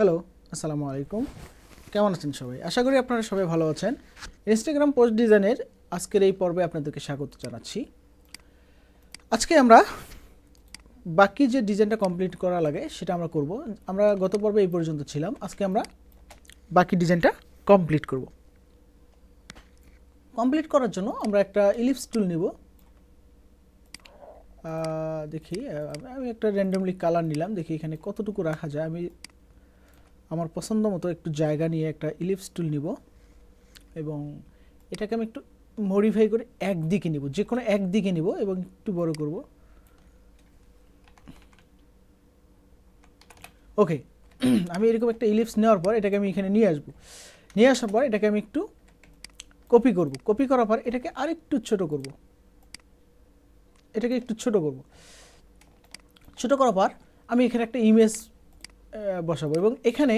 Hello আসসালামু আলাইকুম। কেমন আছেন সবাই? আশা করি আপনারা সবাই ভালো আছেন। ইনস্টাগ্রাম পোস্ট ডিজাইনের আজকের এই পর্বে আপনাদেরকে স্বাগত জানাচ্ছি। আজকে আমরা বাকি যে ডিজাইনটা কমপ্লিট করা লাগে সেটা আমরা করব। আমরা গত পর্বে এই পর্যন্ত ছিলাম। আজকে আমরা বাকি ডিজাইনটা কমপ্লিট করব। কমপ্লিট করার জন্য আমরা একটা ইলিপস টুল নিব। দেখি আমি একটা র্যান্ডমলি কালার নিলাম। দেখি এখানে কতটুকু রাখা যায়। আমি আমার পছন্দ মতো একটু জায়গা নিয়ে একটা ইলিপস টুল নিব এবং এটাকে আমি একটু মডিফাই করে একদিকে নিব যে কোনো একদিকে নিব এবং একটু বড় করব। ওকে আমি এরকম একটা ইলিপস নেওয়ার পর এটাকে আমি এখানে নিয়ে আসব। নিয়ে আসার পর এটাকে আমি একটু কপি করব। কপি করার পর এটাকে আরেকটু ছোট করব। এটাকে একটু ছোট করব। ছোট করার পর আমি এখানে একটা ইমেজ বসাবো। এবং এখানে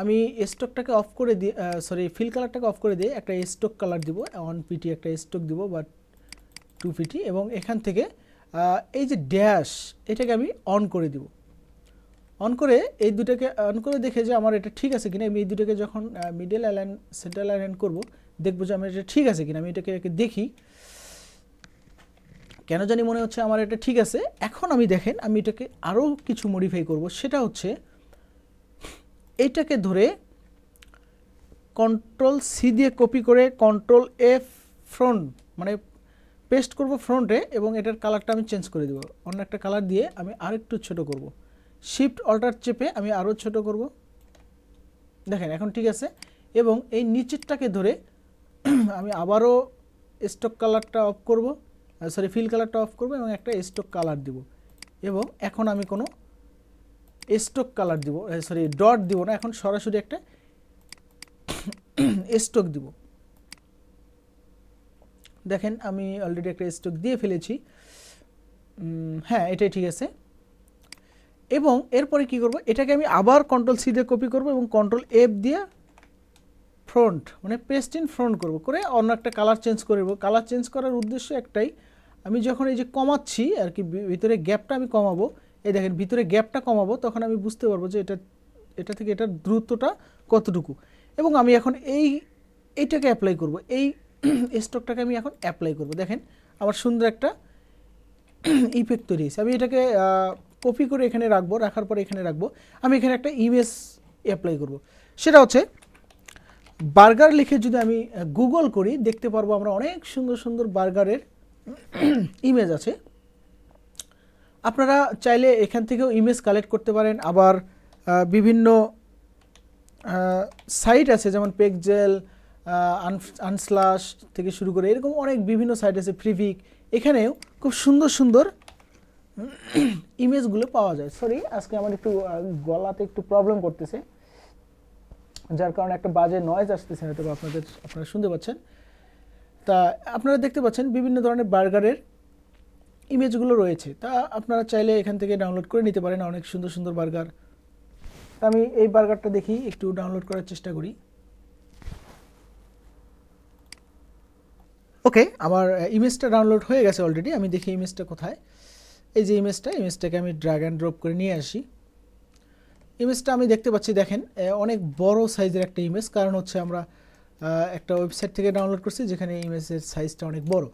আমি স্টকটাকে অফ করে দিয়ে সরি ফিল কালারটাকে অফ করে দিয়ে একটা স্টক কালার দিব। ওয়ান পিটি একটা স্টক দিব বা টু পিটি এবং এখান থেকে এই যে ড্যাশ এটাকে আমি অন করে দিব। অন করে এই দুটাকে অন করে দেখে যে আমার এটা ঠিক আছে কিনা। আমি এই দুটাকে যখন মিডল অ্যালাইন সেন্ট্রাল অ্যালাইন করব, দেখব যে আমার এটা ঠিক আছে কিনা। আমি এটাকে দেখি। কেন জানি মনে হচ্ছে আমার এটা ঠিক আছে, এখন আমি দেখেন আমি এটাকে আরও কিছু মডিফাই করব, সেটা হচ্ছে এইটাকে ধরে কন্ট্রোল সি দিয়ে কপি করে কন্ট্রোল এফ ফ্রন্ট মানে পেস্ট করব ফ্রন্টে এবং এটার কালারটা আমি চেঞ্জ করে দেবো। অন্য একটা কালার দিয়ে আমি আরেকটু ছোট করব। শিফট অল্টার চেপে আমি আরও ছোট করব। দেখেন, এখন ঠিক আছে। এবং এই নিচেরটাকে ধরে আমি আবারও স্টক কালারটা অফ করব। সরি ফিল কালারটা অফ করব এবং একটা স্টক কালার দিব। এবং এখন আমি কোনো স্টক কালার দিব সরি ডট দিব না, এখন সরাসরি একটা স্টক দিব। দেখেন, আমি অলরেডি একটা স্টক দিয়ে ফেলেছি। হ্যাঁ এটাই ঠিক আছে। এবং এরপরে কি করব, এটাকে আমি আবার কন্ট্রোল সি দিয়ে কপি করব এবং কন্ট্রোল এফ দিয়ে ফ্রন্ট মানে পেস্ট ইন ফ্রন্ট করব, করে অন্য একটা কালার চেঞ্জ করব কালার চেঞ্জ করার উদ্দেশ্য একটাই আমি যখন এই যে কমাচ্ছি আর কি ভিতরে গ্যাপটা আমি কমাবো, এই দেখেন ভিতরে গ্যাপটা কমাবো, তখন আমি বুঝতে পারব যে এটা এটা থেকে এটার দ্রুতটা কতটুকু। এবং আমি এখন এই, এইটাকে অ্যাপ্লাই করব, এই স্টকটাকে আমি এখন অ্যাপ্লাই করব। দেখেন আমার সুন্দর একটা ইফেক্ট তৈরি হয়েছে। আমি এটাকে কপি করে এখানে রাখব, রাখার পরে এখানে রাখব। আমি এখানে একটা ইমেজ অ্যাপ্লাই করব। সেটা হচ্ছে বার্গার লিখে যদি আমি গুগল করি, দেখতে পারব আমরা অনেক সুন্দর সুন্দর বার্গারের ইমেজ আছে। আপনারা চাইলে এখান থেকেও ইমেজ কালেক্ট করতে পারেন। আবার বিভিন্ন সাইট আছে, যেমন পেকজেল আনস্লাশ থেকে শুরু করে এরকম অনেক বিভিন্ন সাইট আছে ফ্রিভিক এখানেও খুব সুন্দর সুন্দর ইমেজগুলো পাওয়া যায়। সরি আজকে আমার একটু গলাতে একটু প্রবলেম করতেছে। যার কারণে একটা বাজে নয়েজ আসতেছে হয়তো আপনাদের, আপনারা শুনতে পাচ্ছেন। তা আপনারা দেখতে পাচ্ছেন বিভিন্ন ধরনের বার্গারের ইমেজগুলো রয়েছে। তা আপনারা চাইলে এখান থেকে ডাউনলোড করে নিতে পারেন অনেক সুন্দর সুন্দর বার্গার। আমি এই বার্গারটা দেখি, একটু ডাউনলোড করার চেষ্টা করি। ওকে, আমার ইমেজটা ডাউনলোড হয়ে গেছে অলরেডি আমি দেখি ইমেজটা কোথায়। এই যে ইমেজটা, ইমেজটাকে আমি ড্র্যাগ অ্যান্ড ড্রপ করে নিয়ে আসি। ইমেজটা আমি দেখতে পাচ্ছি, দেখেন অনেক বড় সাইজের একটা ইমেজ কারণ হচ্ছে আমরা একটা ওয়েবসাইট থেকে ডাউনলোড করছি, যেখানে ইমেজের সাইজটা অনেক বড়।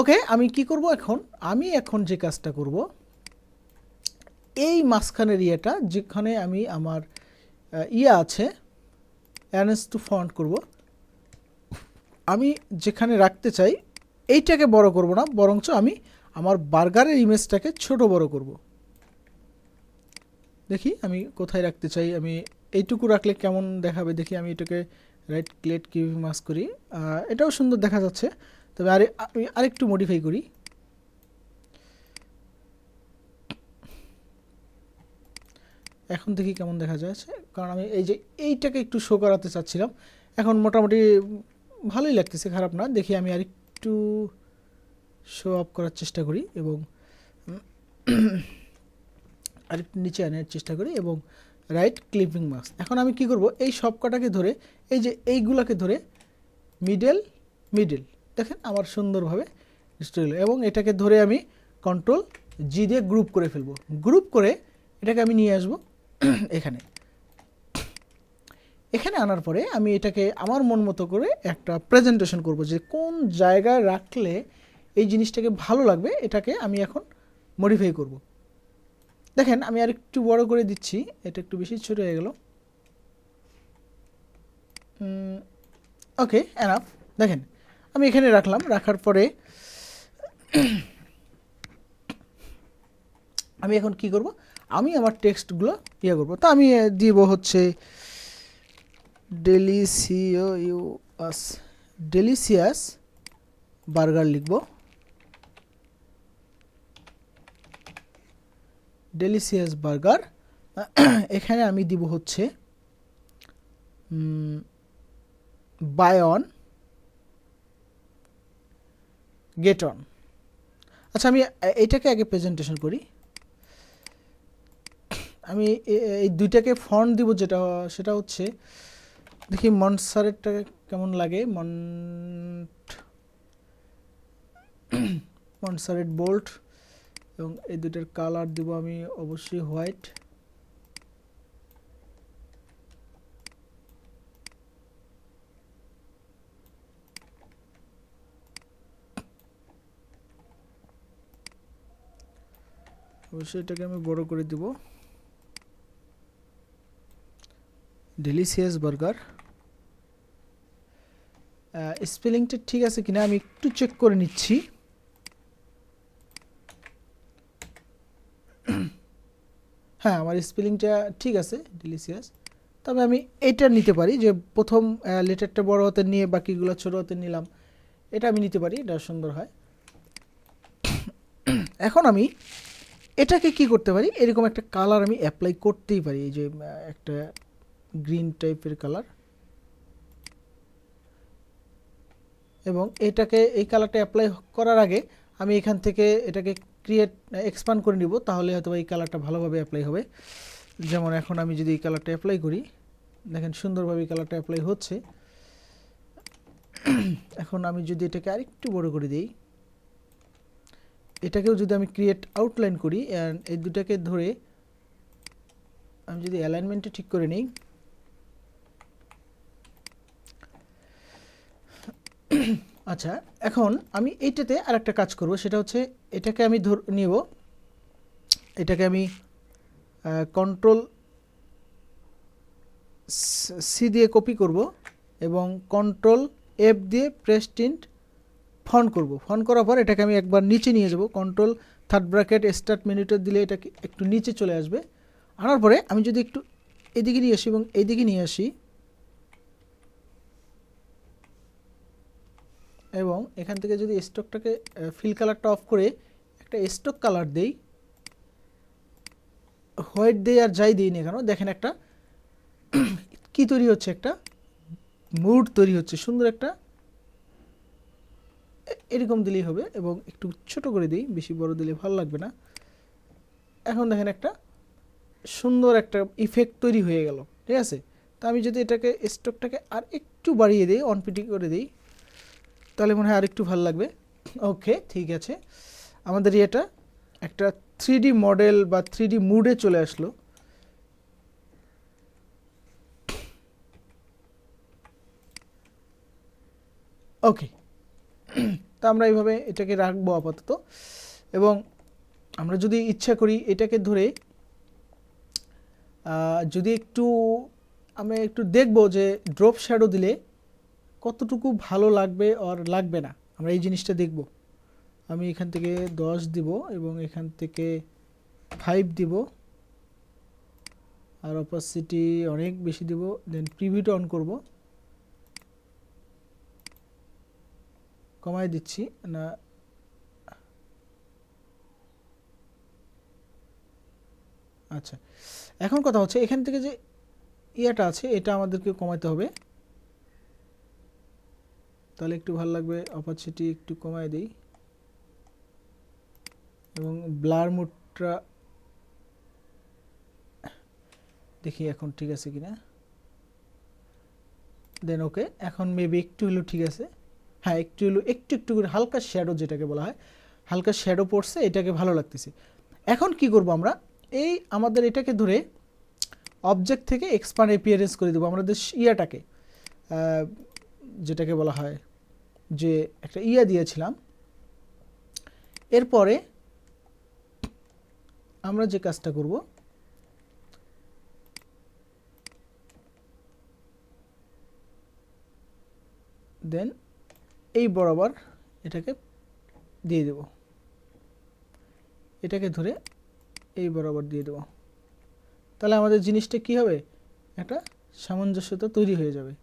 ওকে আমি কি করব এখন? আমি এখন যে কাজটা করব, এই মাঝখানের ইয়েটা, যেখানে আমি আমার ইয়ে আছে অ্যানেস টু ফন্ট করব। আমি যেখানে রাখতে চাই, এইটাকে বড় করব না, বরঞ্চ আমি আমার বার্গারের ইমেজটাকে ছোট বড় করব। দেখি আমি কোথায় রাখতে চাই, আমি এইটুকু রাখলে কেমন দেখাবে? দেখি আমি এটাকে রাইট ক্লেট কিউ মাস করি? এটাও সুন্দর দেখা যাচ্ছে। তবে আরে, আমি আরেকটু মডিফাই করি। এখন দেখি কেমন দেখা যাচ্ছে। কারণ আমি এই যে এইটাকে একটু শো করাতে চাচ্ছিলাম। এখন মোটামুটি ভালোই লাগতেছে, খারাপ না। দেখি আমি আরেকটু শো আপ করার চেষ্টা করি এবং আরেকটু নিচে আনার চেষ্টা করি এবং রাইট ক্লিপিং মাস্ক এখন আমি কি করব? এই সব কটাকে ধরে এই যে এইগুলাকে ধরে মিডল মিডল দেখেন আমার সুন্দরভাবে ডিসপ্লে হলো। এবং এটাকে ধরে আমি কন্ট্রোল জি দিয়ে গ্রুপ করে ফেলব। গ্রুপ করে এটাকে আমি নিয়ে আসব এখানে। এখানে আনার পরে আমি এটাকে আমার মন মতো করে একটা প্রেজেন্টেশন করব যে কোন জায়গায় রাখলে এই জিনিসটাকে ভালো লাগবে, এটাকে আমি এখন মডিফাই করব। দেখেন আমি আর একটু বড় করে দিচ্ছি, এটা একটু বেশি ছোট হয়ে গেল। ওকে এনাফ দেখেন, আমি এখানে রাখলাম, রাখার পরে আমি এখন কি করব? আমি আমার টেক্সটগুলো ইয়ে করব। তো আমি দিব হচ্ছে ডেলিসিও ইউস ডেলিসিয়াস বার্গার লিখব। ডেলিসিয়াস বার্গার এখানে আমি দিব হচ্ছে বায়ন গেট অন আচ্ছা আমি এ- এইটাকে আগে প্রেজেন্টেশন করি। আমি এই দুইটাকে ফন্ট দিব যেটা, সেটা হচ্ছে, দেখি মনসারেরটা কেমন লাগে? মন্ট মনসারেট বোল্ট এবং এই দুটার কালার দিব আমি অবশ্যই হোয়াইট অবশ্যই এটাকে আমি বড় করে দিব। ডেলিসিয়াস বার্গার স্পেলিংটা ঠিক আছে কিনা আমি একটু চেক করে নিচ্ছি। হ্যাঁ আমার স্পেলিংটা ঠিক আছে ডেলিসিয়াস তবে আমি এটা নিতে পারি যে প্রথম লেটারটা বড় হাতে নিয়ে, বাকিগুলো ছোট হাতে নিলাম। এটা আমি নিতে পারি, এটা সুন্দর হয়। এখন আমি এটাকে কি করতে পারি? এরকম একটা কালার আমি অ্যাপ্লাই করতেই পারি, এই যে একটা গ্রিন টাইপের কালার এবং এটাকে, এই কালারটা অ্যাপ্লাই করার আগে আমি এখান থেকে এটাকে ক্রিয়েট এক্সপান্ড করে নিব, তাহলে হয়তো এই কালারটা ভালোভাবে অ্যাপ্লাই হবে। যেমন এখন আমি যদি এই কালারটা অ্যাপ্লাই করি, দেখেন সুন্দরভাবে এই কালারটা অ্যাপ্লাই হচ্ছে। এখন আমি যদি এটাকে আরেকটু বড় করে দিই এটাকেও যদি আমি ক্রিয়েট আউটলাইন করি এই দুটাকে ধরে আমি যদি অ্যালাইনমেন্টটা ঠিক করে নিই আচ্ছা এখন আমি এইটাতে আর একটা কাজ করব, সেটা হচ্ছে এটাকে আমি ধর, নিব। এটাকে আমি কন্ট্রোল সি দিয়ে কপি করব এবং কন্ট্রোল এফ দিয়ে প্রেস্টিন্ট ফন করব। ফন করার পর এটাকে আমি একবার নিচে নিয়ে যাব। কন্ট্রোল থার্ড ব্র্যাকেট, স্টার্ট মেনুটা দিলে এটাকে একটু নিচে চলে আসবে। আনার পরে আমি যদি একটু এদিকে নিয়ে আসি এবং এইদিকে নিয়ে আসি এবং এখান থেকে যদি স্টকটাকে ফিল কালারটা অফ করে একটা স্টক কালার দেই হোয়াইট দেই আর যাই দিই না কেন, দেখেন একটা কি তৈরি হচ্ছে, একটা মুড তৈরি হচ্ছে, সুন্দর একটা এরকম দিলেই হবে এবং একটু ছোট করে দিই, বেশি বড় দিলে ভালো লাগবে না। এখন দেখেন একটা সুন্দর একটা ইফেক্ট তৈরি হয়ে গেল, ঠিক আছে? তা আমি যদি এটাকে স্টকটাকে আর একটু বাড়িয়ে দিই অনপিটি করে দিই, তাহলে মনে হয় আর একটু ভালো লাগবে। ওকে ঠিক আছে। আমাদের এটা একটা থ্রি মডেল বা থ্রি মুডে চলে আসলো। ওকে তা আমরা এইভাবে এটাকে রাখব আপাতত। এবং আমরা যদি ইচ্ছা করি এটাকে ধরে যদি একটু, আমরা একটু দেখব যে ড্রপ শ্যাডো দিলে কতটুকু ভালো লাগবে আর লাগবে না। আমরা এই জিনিসটা দেখব। আমি এখান থেকে দশ দিব এবং এখান থেকে ফাইভ দিব। আর অপাসিটি অনেক বেশি দিব দেন প্রিভিউটা অন করব। কমাই দিচ্ছি, না আচ্ছা এখন কথা হচ্ছে এখান থেকে যে ইয়েটা আছে, এটা আমাদেরকে কমাতে হবে। তাহলে একটু ভালো লাগবে অপারচুনিটি একটু কমায় দিই। এবং ব্লার মুডটা দেখি এখন ঠিক আছে কিনা। দেন ওকে এখন মেবি একটু হলেও ঠিক আছে। হ্যাঁ একটু একটু একটু করে হালকা শ্যাডো যেটাকে বলা হয়, হালকা শ্যাডো পড়ছে, এটাকে ভালো লাগতেছে। এখন কি করব আমরা? এই আমাদের এটাকে ধরে অবজেক্ট থেকে এক্সপান্ড অ্যাপিয়ারেন্স করে দেবো আমাদের ইয়াটাকে। যেটাকে বলা হয় যে একটা ইয়া দিয়েছিলাম। এরপরে আমরা যে কাজটা করব দেন এই বরাবর এটাকে দিয়ে দেব। এটাকে ধরে এই বরাবর দিয়ে দেব। তাহলে আমাদের জিনিসটা কি হবে? একটা সামঞ্জস্যতা তৈরি হয়ে যাবে।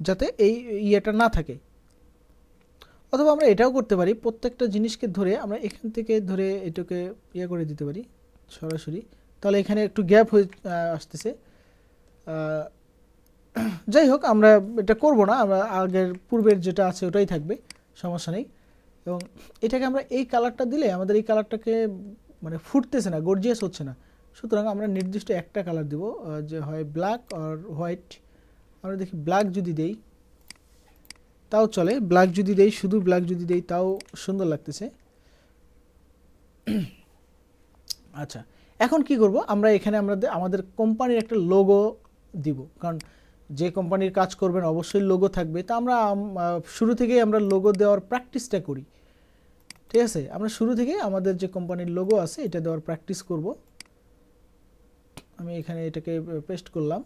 যাতে এই ইয়েটা না থাকে। অথবা আমরা এটাও করতে পারি, প্রত্যেকটা জিনিসকে ধরে আমরা এখান থেকে ধরে এটাকে ইয়ে করে দিতে পারি, সরাসরি। তাহলে এখানে একটু গ্যাপ হয়ে আসতেছে। যাই হোক, আমরা এটা করব না, আমরা আগের পূর্বের যেটা আছে ওটাই থাকবে, সমস্যা নেই। এবং এটাকে আমরা এই কালারটা দিলে আমাদের এই কালারটাকে মানে ফুটতেছে না গর্জিয়াস হচ্ছে না। সুতরাং আমরা নির্দিষ্ট একটা কালার দেব যে হয় ব্ল্যাক আর হোয়াইট আমরা দেখি ব্ল্যাক যদি দেই, তাও চলে। ব্ল্যাক যদি দেই, শুধু ব্ল্যাক যদি দেই, তাও সুন্দর লাগতেছে। আচ্ছা এখন কি করব? আমরা এখানে আমরা আমাদের কোম্পানির একটা লোগো দিব। কারণ যে কোম্পানির কাজ করবেন, অবশ্যই লোগো থাকবে। তা আমরা শুরু থেকেই আমরা লোগো দেওয়ার প্র্যাকটিসটা করি। ঠিক আছে? আমরা শুরু থেকে আমাদের যে কোম্পানির লোগো আছে, এটা দেওয়ার প্র্যাকটিস করব। আমি এখানে এটাকে পেস্ট করলাম।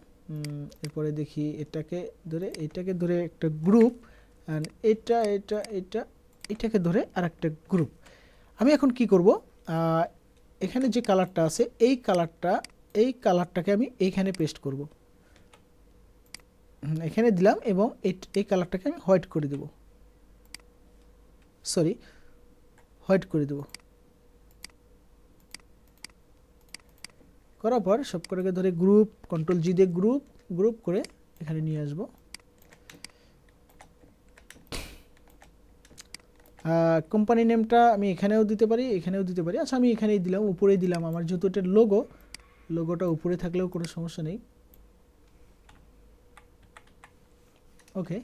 এরপরে দেখি এটাকে ধরে এটাকে ধরে একটা গ্রুপ অ্যান্ড এটা এটা এটা, এটাকে ধরে আর একটা গ্রুপ আমি এখন কি করব? এখানে যে কালারটা আছে, এই কালারটা এই কালারটাকে আমি এইখানে পেস্ট করব। এখানে দিলাম এবং এই- কালারটাকে আমি হোয়াইট করে দেব। সরি হোয়াইট করে দেব। করার পর সব কটাকে ধরে গ্রুপ কন্ট্রোল জি দিয়ে গ্রুপ গ্রুপ করে এখানে নিয়ে আসব। কোম্পানি নেমটা আমি এখানেও দিতে পারি, এখানেও দিতে পারি। আচ্ছা আমি এখানেই দিলাম, উপরেই দিলাম। আমার যেহেতু এটা লোগো লোগোটা উপরে থাকলেও কোনো সমস্যা নেই। ওকে।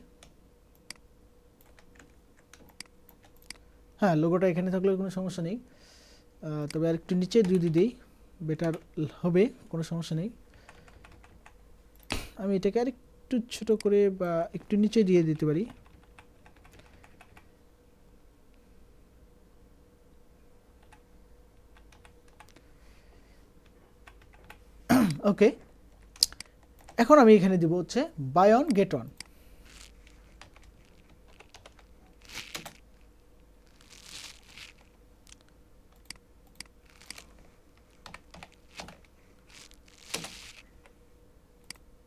হ্যাঁ লোগোটা এখানে থাকলেও কোনো সমস্যা নেই। তবে আর একটু নিচে যদি দিই বেটার হবে, কোনো সমস্যা নেই। আমি এটাকে আর একটু ছোট করে বা একটু নিচে দিয়ে দিতে পারি। ওকে। এখন আমি এখানে দিব হচ্ছে buy one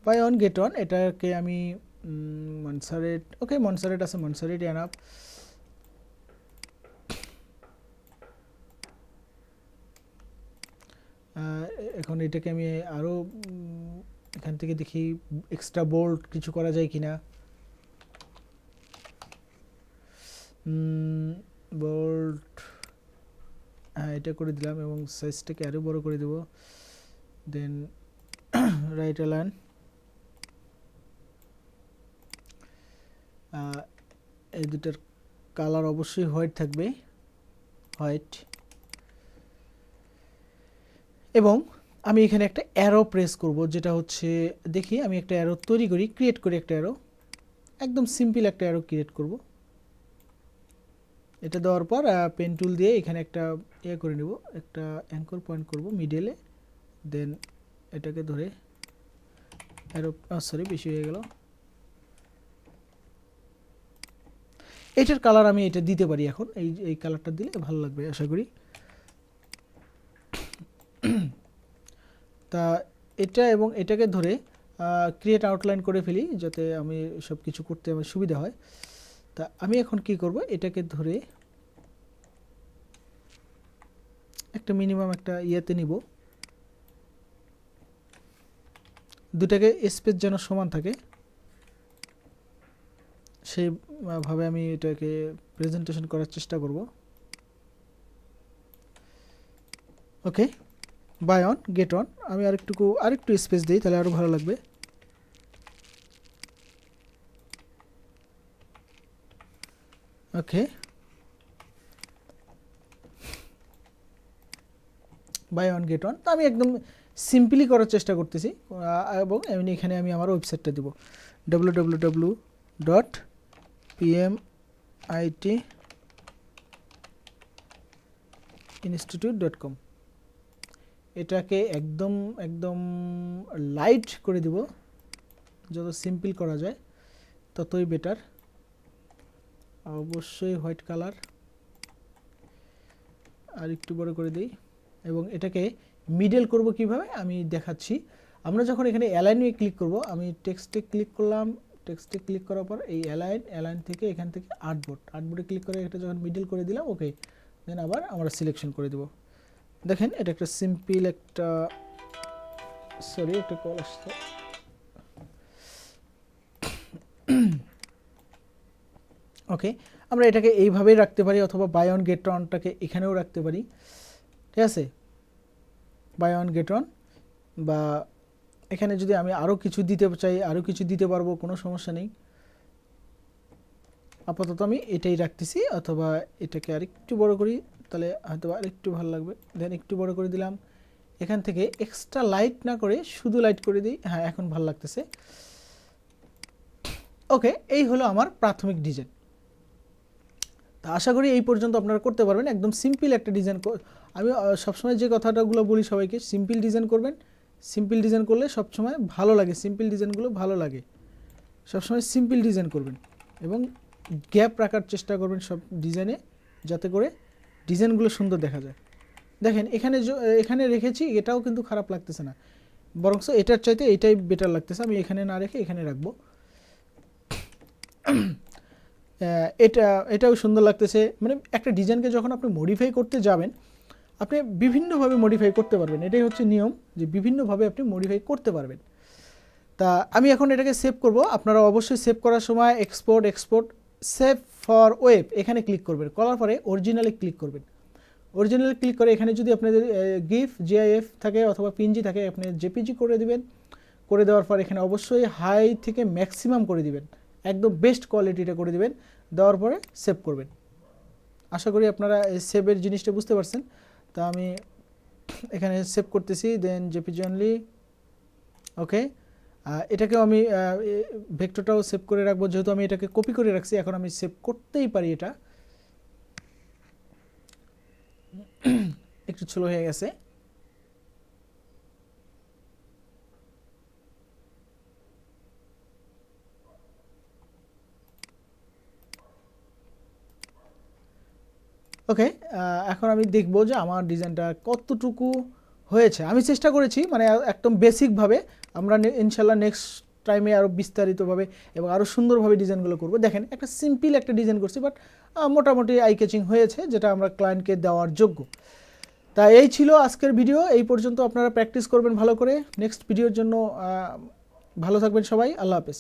buy one get one এটাকে আমি মনসারেট ওকে মনসারেট আছে মনসারেট এনাফ এখন এটাকে আমি আরও এখান থেকে দেখি এক্সট্রা বোল্ড কিছু করা যায় কিনা। বোল্ড হ্যাঁ এটা করে দিলাম এবং সাইজটাকে আরও বড় করে দেব। দেন রাইট অ্যালাইন এই দুটার কালার অবশ্যই হোয়াইট থাকবে। হোয়াইট এবং আমি এখানে একটা অ্যারো প্রেস করব, যেটা হচ্ছে, দেখি, আমি একটা অ্যারো তৈরি করি ক্রিয়েট করি একটা অ্যারো একদম সিম্পল একটা অ্যারো ক্রিয়েট করব। এটা দেওয়ার পর পেন টুল দিয়ে এখানে একটা ইয়ে করে নেব, একটা অ্যাঙ্কর পয়েন্ট করব মিডেলে দেন এটাকে ধরে অ্যারো সরি বেশি হয়ে গেল। এটার কালার আমি এটা দিতে পারি এখন। এই এই কালারটা দিলে ভালো লাগবে, আশা করি। তা এটা এবং এটাকে ধরে ক্রিয়েট আউটলাইন করে ফেলি, যাতে আমি সব কিছু করতে আমার সুবিধা হয়। তা আমি এখন কি করব? এটাকে ধরে একটা মিনিমাম একটা ইয়েতে নিব। দুটাকে স্পেস যেন সমান থাকে। সেইভাবে আমি এটাকে প্রেজেন্টেশন করার চেষ্টা করব। Okay buy one get one আমি আরেকটুকু, আরেকটু স্পেস দিই, তাহলে আরও ভালো লাগবে। Okay buy one get one তো আমি একদম সিম্পলি করার চেষ্টা করতেছি এবং এমনি এখানে আমি আমার ওয়েবসাইটটা দিব। W W W dot PM IT institute dot com এটাকে একদম একদম লাইট করে দিব, যত সিম্পল করা যায়, ততই বেটার অবশ্যই হোয়াইট কালার আর একটু বড় করে দিই, এবং এটাকে মিডল করব কীভাবে, আমি দেখাচ্ছি। আমরা যখন এখানে অ্যালাইনে ক্লিক করব, আমি টেক্সটে ক্লিক করলাম টেক্সটে ক্লিক করার পর এই অ্যালাইন অ্যালাইন থেকে এখান থেকে আর্টবোর্ড আর্টবোর্ডে ক্লিক করে এটা যখন মিডল করে দিলাম ওকে দেন আবার আমরা সিলেকশন করে দেব। দেখেন এটা একটা সিম্পল একটা সরি একটা কল আসছে। ওকে আমরা এটাকে এইভাবেই রাখতে পারি, অথবা বাই অন গেট অনটাকে এখানেও রাখতে পারি। ঠিক আছে? বাই অন গেট অন বা এখানে যদি আমি আরও কিছু দিতে চাই আরও কিছু দিতে পারব, কোনো সমস্যা নেই। আপাতত আমি এটাই রাখতেছি, অথবা এটাকে আরেকটু বড় করি, তাহলে হয়তো আরেকটু ভালো লাগবে। দেন একটু বড় করে দিলাম। এখান থেকে এক্সট্রা লাইট না করে শুধু লাইট করে দিই। হ্যাঁ এখন ভালো লাগতেছে। ওকে এই হলো আমার প্রাথমিক ডিজাইন তা আশা করি এই পর্যন্ত আপনারা করতে পারবেন। একদম সিম্পল একটা ডিজাইন আমি সবসময় যে কথাটাগুলো বলি সবাইকে সিম্পল ডিজাইন করবেন। সিম্পল ডিজাইন করলে সবসময় ভালো লাগে। সিম্পল ডিজাইনগুলো ভালো লাগে। সবসময় সিম্পল ডিজাইন করবেন এবং গ্যাপ রাখার চেষ্টা করবেন সব ডিজাইনে যাতে করে ডিজাইনগুলো সুন্দর দেখা যায়। দেখেন, এখানে এখানে রেখেছি, এটাও কিন্তু খারাপ লাগতেছে না। বরং এটার চাইতে এটাই বেটার লাগতেছে। আমি এখানে না রেখে এখানে রাখব। এটা, এটাও সুন্দর লাগতেছে। মানে একটা ডিজাইনকে যখন আপনি মডিফাই করতে যাবেন আপনি বিভিন্নভাবে মডিফাই করতে পারবেন। এটাই হচ্ছে নিয়ম যে বিভিন্নভাবে আপনি মডিফাই করতে পারবেন। তা আমি এখন এটাকে সেভ করব। আপনারা অবশ্যই সেভ করার সময় export export save for web এখানে ক্লিক করবেন। করার পরে অরিজিনালে ক্লিক করবেন। অরিজিনালে ক্লিক করে এখানে যদি আপনাদের গিফ জিআইএফ থাকে অথবা পিনজি থাকে, আপনি জেপিজি করে দিবেন। করে দেওয়ার পর এখানে অবশ্যই হাই থেকে ম্যাক্সিমাম করে দিবেন। একদম বেস্ট কোয়ালিটিটা করে দিবেন। দেওয়ার পরে সেভ করবেন। আশা করি আপনারা সেভের জিনিসটা বুঝতে পারছেন। তা আমি এখানে সেভ করতেছি দেন জেপিজি অনলি ওকে এটাকেও আমি ভেক্টরটাও সেভ করে রাখব, যেহেতু আমি এটাকে কপি করে রাখছি, এখন আমি সেভ করতেই পারি এটা। একটু ছোলো হয়ে গেছে। ওকে এখন আমি দেখব যে আমার ডিজাইনটা কতটুকু হয়েছে। আমি চেষ্টা করেছি মানে একদম বেসিকভাবে আমরা ইনশাল্লাহ নেক্সট টাইমে আরও বিস্তারিতভাবে এবং আরও সুন্দরভাবে ডিজাইনগুলো করব। দেখেন, একটা সিম্পল একটা ডিজাইন করছি বাট মোটামুটি আই ক্যাচিং হয়েছে, যেটা আমরা ক্লায়েন্টকে দেওয়ার যোগ্য। তা এই ছিল আজকের ভিডিও এই পর্যন্ত আপনারা প্র্যাকটিস করবেন ভালো করে। নেক্সট ভিডিওর জন্য ভালো থাকবেন সবাই, আল্লাহ হাফেজ।